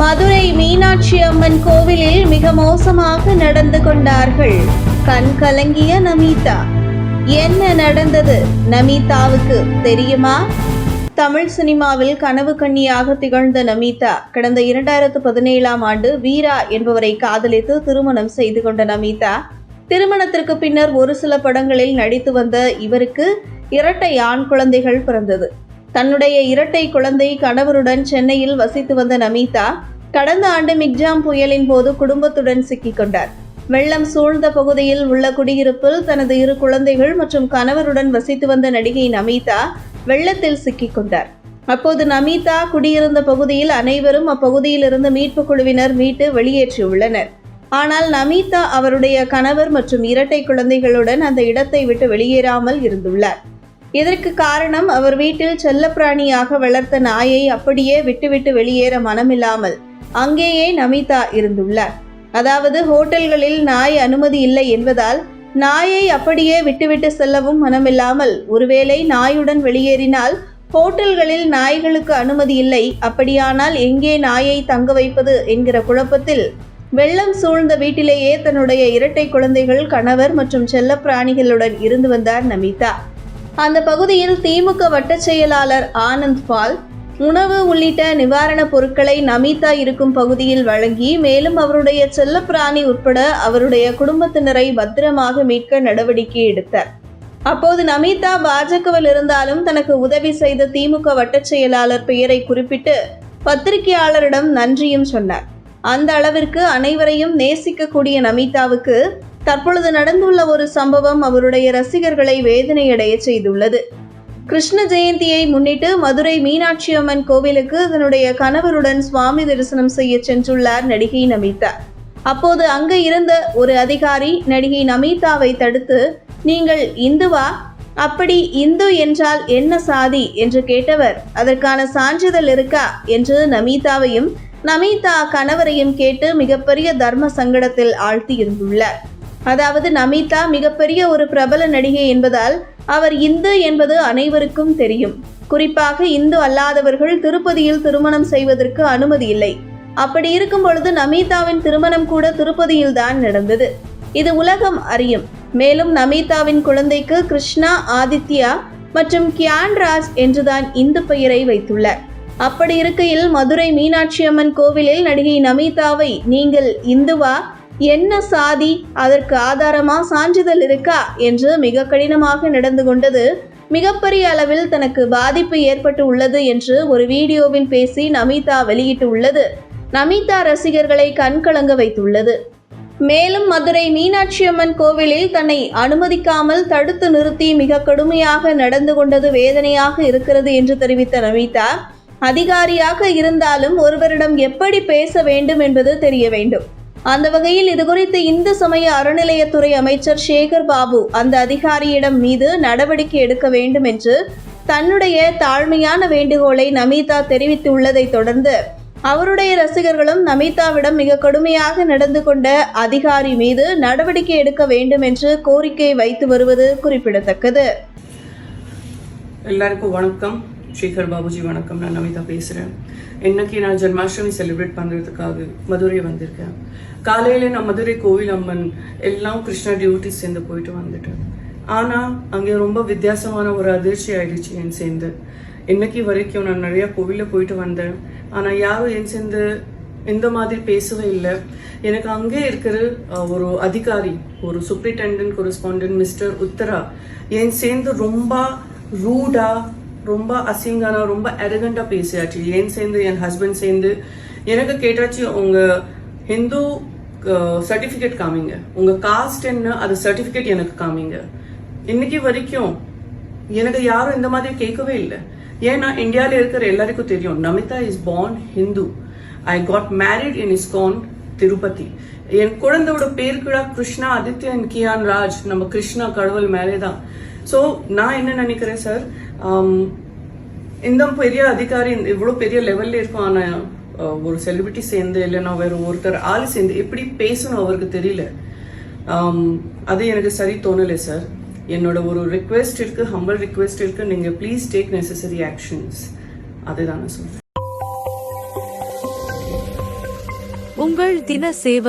மதுரை மீனாட்சி அம்மன் கோவிலில் மிக மோசமாக நடந்து கொண்டார்கள். கண் கலங்கிய நமீதா. என்ன நடந்தது? நமீதாவுக்கு தெரியுமா? தமிழ் சினிமாவில் கனவு கண்ணியாக திகழ்ந்த நமீதா கடந்த இரண்டாயிரத்து பதினேழாம் ஆண்டு வீரா என்பவரை காதலித்து திருமணம் செய்து கொண்ட நமிதா திருமணத்திற்கு பின்னர் ஒரு சில படங்களில் நடித்து வந்த இவருக்கு இரட்டை ஆண் குழந்தைகள் பிறந்தது. தன்னுடைய இரட்டை குழந்தை கணவருடன் சென்னையில் வசித்து வந்த நமிதா கடந்த ஆண்டு மிக்ஜாம் புயலின் போது குடும்பத்துடன் சிக்கிக் கொண்டார். வெள்ளம் சூழ்ந்த பகுதியில் உள்ள குடியிருப்பில் தனது இரு குழந்தைகள் மற்றும் கணவருடன் வசித்து வந்த நடிகை நமிதா வெள்ளத்தில் சிக்கிக் கொண்டார். அப்போது நமீதா குடியிருந்த பகுதியில் அனைவரும் அப்பகுதியில் இருந்து மீட்புக் குழுவினர் மீட்டு வெளியேற்றியுள்ளனர். ஆனால் நமீதா அவருடைய கணவர் மற்றும் இரட்டை குழந்தைகளுடன் அந்த இடத்தை விட்டு வெளியேறாமல் இருந்துள்ளார். இதற்கு காரணம்? அவர் வீட்டில் செல்லப்பிராணியாக வளர்த்த நாயை அப்படியே விட்டுவிட்டு வெளியேற மனமில்லாமல் அங்கேயே நமிதா இருந்துள்ளார். அதாவது ஹோட்டல்களில் நாய் அனுமதி இல்லை என்பதால் நாயை அப்படியே விட்டுவிட்டு செல்லவும் மனமில்லாமல் ஒருவேளை நாயுடன் வெளியேறினால் ஹோட்டல்களில் நாய்களுக்கு அனுமதி இல்லை. அப்படியானால் எங்கே நாயை தங்க வைப்பது என்கிற குழப்பத்தில் வெள்ளம் சூழ்ந்த வீட்டிலேயே தன்னுடைய இரட்டை குழந்தைகள் கணவர் மற்றும் செல்லப்பிராணிகளுடன் இருந்து வந்தார் நமிதா. அந்த பகுதியில் திமுக வட்டச் செயலாளர் ஆனந்த் பால் உணவு உள்ளிட்ட நிவாரணப் பொருட்களை நமிதா இருக்கும் பகுதியில் வழங்கி மேலும் அவருடைய செல்லப்பிராணி உட்பட அவருடைய குடும்பத்தினரை பத்திரமாக மீட்க நடவடிக்கை எடுத்தார். அப்போது நமிதா பாஜகவில் இருந்தாலும் தனக்கு உதவி செய்த திமுக வட்டச் செயலாளர் பெயரை குறிப்பிட்டு பத்திரிகையாளரிடம் நன்றியும் சொன்னார். அந்த அளவிற்கு அனைவரையும் நேசிக்கக்கூடிய நமிதாவுக்கு தற்பொழுது நடந்துள்ள ஒரு சம்பவம் அவருடைய ரசிகர்களை வேதனையடைய செய்துள்ளது. கிருஷ்ண ஜெயந்தியை முன்னிட்டு மதுரை மீனாட்சி அம்மன் கோவிலுக்கு தன்னுடைய கணவருடன் சுவாமி தரிசனம் செய்ய சென்றுள்ளார் நடிகை நமிதா. அப்போது அங்கு இருந்த ஒரு அதிகாரி நடிகை நமிதாவை தடுத்து நீங்கள் இந்துவா அப்படி இந்து என்றால் என்ன சாதி? என்று கேட்டவர். அதற்கான சான்றிதழ் இருக்கா? என்று நமிதாவையும் நமிதா கணவரையும் கேட்டு மிகப்பெரிய தர்ம சங்கடத்தில் ஆழ்த்தி இருந்துள்ளார் அதாவது நமிதா மிகப்பெரிய ஒரு பிரபல நடிகை என்பதால் அவர் இந்து என்பது அனைவருக்கும் தெரியும். குறிப்பாக இந்து அல்லாதவர்கள் திருப்பதியில் திருமணம் செய்வதற்கு அனுமதி இல்லை. அப்படி இருக்கும் பொழுது நமிதாவின் திருமணம் கூட திருப்பதியில் தான் நடந்தது. இது உலகம் அறியும். மேலும் நமிதாவின் குழந்தைக்கு கிருஷ்ணா ஆதித்யா மற்றும் கியான் ராஜ் என்றுதான் இந்து பெயரை வைத்துள்ளார். அப்படி இருக்கையில் மதுரை மீனாட்சி அம்மன் கோவிலில் நடிகை நமிதாவை நீங்கள் இந்துவா? என்ன சாதி? அதற்கு ஆதாரமா சான்றிதழ் இருக்கா? என்று மிக கடினமாக நடந்து கொண்டது. மிகப்பெரிய அளவில் தனக்கு பாதிப்பு ஏற்பட்டு உள்ளது என்று ஒரு வீடியோவில் பேசி நமிதா வெளியிட்டு உள்ளது நமிதா ரசிகர்களை கண்கலங்க வைத்துள்ளது. மேலும் மதுரை மீனாட்சி அம்மன் கோவிலில் தன்னை அனுமதிக்காமல் தடுத்து நிறுத்தி மிக கடுமையாக நடந்து கொண்டது வேதனையாக இருக்கிறது என்று தெரிவித்த நமிதா அதிகாரியாக இருந்தாலும் ஒருவரிடம் எப்படி பேச வேண்டும் என்பது தெரிய வேண்டும். அந்த வகையில் இதுகுறித்து இந்து சமய அறநிலையத்துறை அமைச்சர் சேகர் பாபு அந்த அதிகாரியிடம் மீது நடவடிக்கை எடுக்க வேண்டும் என்று தன்னுடைய தாழ்மையான வேண்டுகோளை நமீதா தெரிவித்துள்ளதை தொடர்ந்து அவருடைய ரசிகர்களும் நமீதாவிடம் மிக கடுமையாக நடந்து கொண்ட அதிகாரி மீது நடவடிக்கை எடுக்க வேண்டும் என்று கோரிக்கை வைத்து வருவது குறிப்பிடத்தக்கது. எல்லாருக்கும் வணக்கம். ஸ்ரீகர் பாபுஜி வணக்கம். நான் நமிதா பேசுகிறேன் இன்னைக்கு நான் ஜென்மாஷ்டமி செலிப்ரேட் பண்ணுறதுக்காக மதுரை வந்திருக்கேன். காலையில் நான் மதுரை கோவில் அம்மன் எல்லாம் கிருஷ்ணா டியூட்டி சேர்ந்து போயிட்டு வந்துட்டேன். ஆனால் அங்கே ரொம்ப வித்தியாசமான ஒரு அதிர்ச்சி ஆயிடுச்சு என் சேர்ந்து. இன்னைக்கு வரைக்கும் நான் நிறையா கோவிலில் போயிட்டு வந்தேன். ஆனால் யாரும் என் சேர்ந்து இந்த மாதிரி பேசவே இல்லை. எனக்கு அங்கே இருக்கிற ஒரு அதிகாரி ஒரு சூப்ரிண்டென்டென்ட் கொரஸ்பாண்டன்ட் மிஸ்டர் உத்தரா என் சேர்ந்து ரொம்ப ரூடாக ரொம்ப அசிங்கானா ரொம்ப அரகண்டா பேசியாச்சு. ஏன் சேர்ந்து என் ஹஸ்பண்ட் சேர்ந்து. எனக்கு கேட்டாச்சு உங்க ஹிந்து சர்டிஃபிகேட் காமிங்க. உங்க காஸ்ட் என்ன அது சர்டிஃபிகேட் எனக்கு காமிங்க. இன்னைக்கு வரைக்கும் எனக்கு யாரும் இந்த மாதிரி கேட்கவே இல்லை. ஏன்னா இந்தியாவில் இருக்கிற எல்லாருக்கும் தெரியும் Namitha is born Hindu I got married in ISKCON Tirupati என் குழந்தையோட பேர் கூட கிருஷ்ணா ஆதித்யன் கியான் ராஜ் நம்ம கிருஷ்ணா கடவுள் மேலே தான் ஸோ நான் என்ன நினைக்கிறேன் சார் Um, இந்த பெரிய அதிகாரி இவ்வளோ பெரிய லெவல்ல இருக்கான uh, ஒரு செலிபிரிட்டி சேர்ந்து இல்லைன்னா வேற ஒருத்தர் ஆள் சேர்ந்து எப்படி பேசணும் அவருக்கு தெரியல. Um, அது எனக்கு சரி தோணலை சார் என்னோட ஒரு ரிக்வெஸ்ட் இருக்கு ஹம்பிள் ரிக்வெஸ்ட் இருக்கு. நீங்க ப்ளீஸ் டேக் நெசசரி ஆக்ஷன்ஸ் அதுதான் சொல்றேன். உங்கள் தின சேவல்